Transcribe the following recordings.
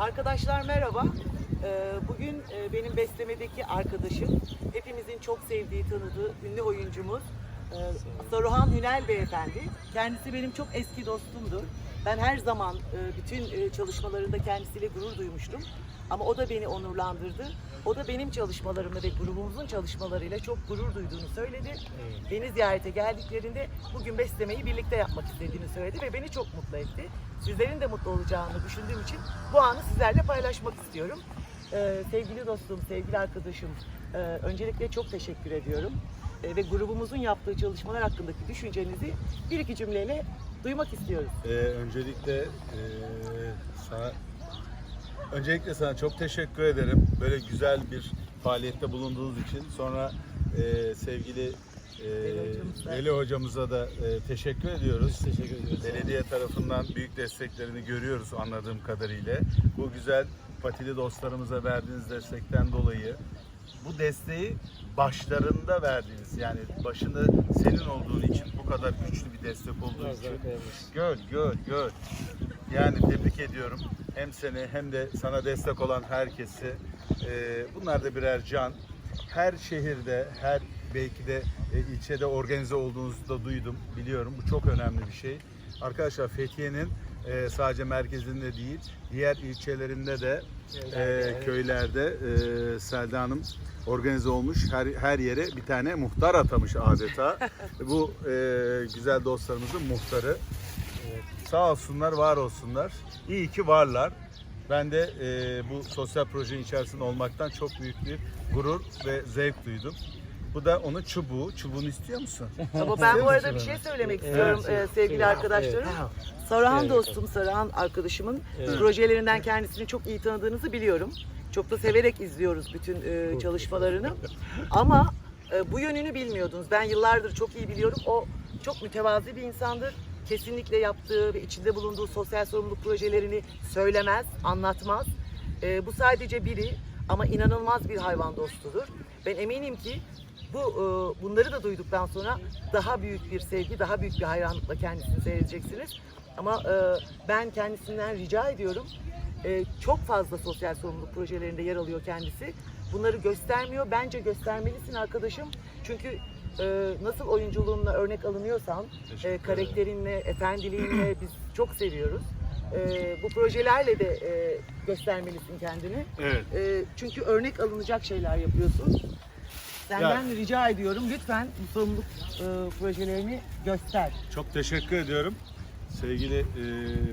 Arkadaşlar merhaba. Ee, Bugün e, benim beslemedeki arkadaşım, hepimizin çok sevdiği, tanıdığı ünlü oyuncumuz Saruhan Hünel Beyefendi. Kendisi benim çok eski dostumdur. Ben her zaman e, bütün e, çalışmalarında kendisiyle gurur duymuştum. Ama o da beni onurlandırdı. O da benim çalışmalarımla ve grubumuzun çalışmalarıyla çok gurur duyduğunu söyledi. Beni ziyarete geldiklerinde bugün beslemeyi birlikte yapmak istediğini söyledi ve beni çok mutlu etti. Sizlerin de mutlu olacağını düşündüğüm için bu anı sizlerle paylaşmak istiyorum. Ee, sevgili dostum, sevgili arkadaşım, e, öncelikle çok teşekkür ediyorum. E, ve grubumuzun yaptığı çalışmalar hakkındaki düşüncenizi bir iki cümleyle duymak istiyoruz. Ee, öncelikle e, sana öncelikle sana çok teşekkür ederim. Böyle güzel bir faaliyette bulunduğunuz için. Sonra e, sevgili e, Veli hocamıza. Da e, teşekkür ediyoruz. Teşekkür ediyoruz. Belediye tarafından büyük desteklerini görüyoruz anladığım kadarıyla. Bu güzel patili dostlarımıza verdiğiniz destekten dolayı bu desteği başlarında verdiğiniz yani başında senin olduğun için bu kadar güçlü bir destek olduğu için. Göl, göl, göl. Yani tebrik ediyorum. Hem seni hem de sana destek olan herkesi. Ee, bunlar da birer can. Her şehirde, her belki de e, ilçede organize olduğunuzu da duydum, biliyorum. Bu çok önemli bir şey. Arkadaşlar Fethiye'nin e, sadece merkezinde değil, diğer ilçelerinde de e, köylerde e, Selda Hanım organize olmuş. Her, her yere bir tane muhtar atamış adeta. Bu e, güzel dostlarımızın muhtarı. Sağ olsunlar, var olsunlar. İyi ki varlar. Ben de e, bu sosyal projenin içerisinde olmaktan çok büyük bir gurur ve zevk duydum. Bu da onun çubuğu. Çubuğunu istiyor musun? Ama ben bu arada bir şey söylemek istiyorum evet, e, sevgili evet. arkadaşlarım. Evet. dostum, Saruhan arkadaşımın Evet. projelerinden kendisini çok iyi tanıdığınızı biliyorum. Çok da severek izliyoruz bütün e, çalışmalarını. Ama e, bu yönünü bilmiyordunuz. Ben yıllardır çok iyi biliyorum. O çok mütevazi bir insandır. Kesinlikle yaptığı ve içinde bulunduğu sosyal sorumluluk projelerini söylemez, anlatmaz. E, bu sadece biri ama inanılmaz bir hayvan dostudur. Ben eminim ki bu e, bunları da duyduktan sonra daha büyük bir sevgi, daha büyük bir hayranlıkla kendisini seyredeceksiniz. Ama e, ben kendisinden rica ediyorum. E, çok fazla sosyal sorumluluk projelerinde yer alıyor kendisi. Bunları göstermiyor. Bence göstermelisin arkadaşım. Çünkü e, nasıl oyunculuğunla örnek alınıyorsan, e, karakterinle, efendiliğinle biz çok seviyoruz. E, bu projelerle de e, göstermelisin kendini. Evet. E, çünkü örnek alınacak şeyler yapıyorsun. Senden rica ediyorum lütfen bu sorumluluk e, projelerini göster. Çok teşekkür ediyorum. Sevgili e,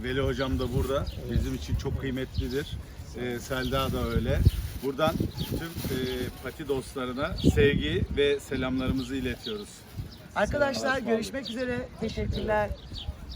Veli Hocam da burada. Bizim için çok kıymetlidir. E, Selda da öyle. Buradan tüm e, pati dostlarına sevgi ve selamlarımızı iletiyoruz. Arkadaşlar görüşmek üzere. Teşekkürler.